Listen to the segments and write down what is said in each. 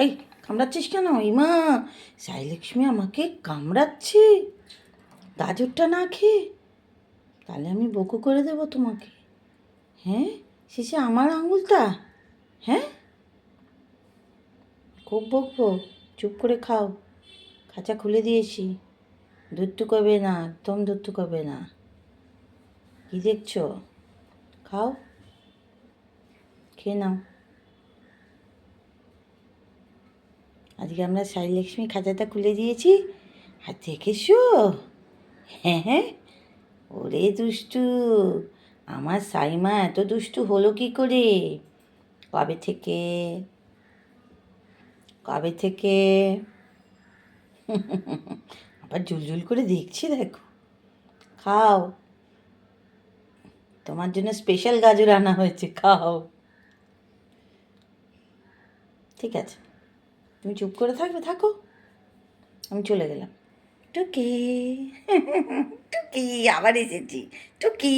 এই, কামড়াচ্ছিস কেন? ইমা, সাইলক্ষ্মী আমাকে কামড়াচ্ছে। গাজরটা না খেয়ে? তাহলে আমি বকু করে দেবো তোমাকে। হ্যাঁ? শেষে আমার আঙুলটা? হ্যাঁ? খুব বকবো। চুপ করে খাও। খাঁচা খুলে দিয়েছি। দুধটু কবে না, একদম দুধটু কবে না। কি দেখছ? খাও। খেয়ে নাও। আজকে আমরা সাইলক্ষ্মী খাতাটা খুলে দিয়েছি। আর দেখেছ? হ্যাঁ হ্যাঁ। ওরে দুষ্টু, আমার সাইমা এত দুষ্টু হলো কি করে? কবে থেকে? কবে থেকে? আবার ঝুলঝুল করে দেখছি, দেখো। খাও। তোমার জন্য স্পেশাল গাজর আনা হয়েছে, খাও। ঠিক আছে। তুমি চুপ করে থাকবে, থাকো। আমি চলে গেলাম। টুকি। টুকি, আবার এসেছি। টুকি।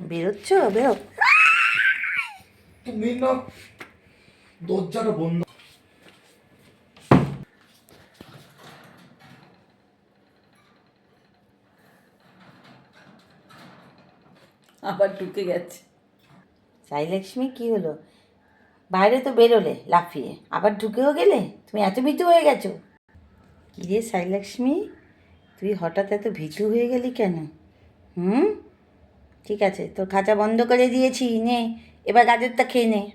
বেরোচ্ছ? বেরো। তুমি না দরজাটা বন্ধ আবার ঢুকে গেছে। সাই লক্ষ্মী কি হলো? বাইরে তো বেরোলে লাফিয়ে। আবার ঢুকেও গেলে? তুমি এত ভীতু হয়ে গেছো। কি রে সাইলক্ষ্মী? তুই হঠাৎ এত ভীতু হয়ে গেলি কেন? হুম? ঠিক আছে, তোর খাঁচা বন্ধ করে দিয়েছি, নে। এবার গাজরটা খেয়ে নে।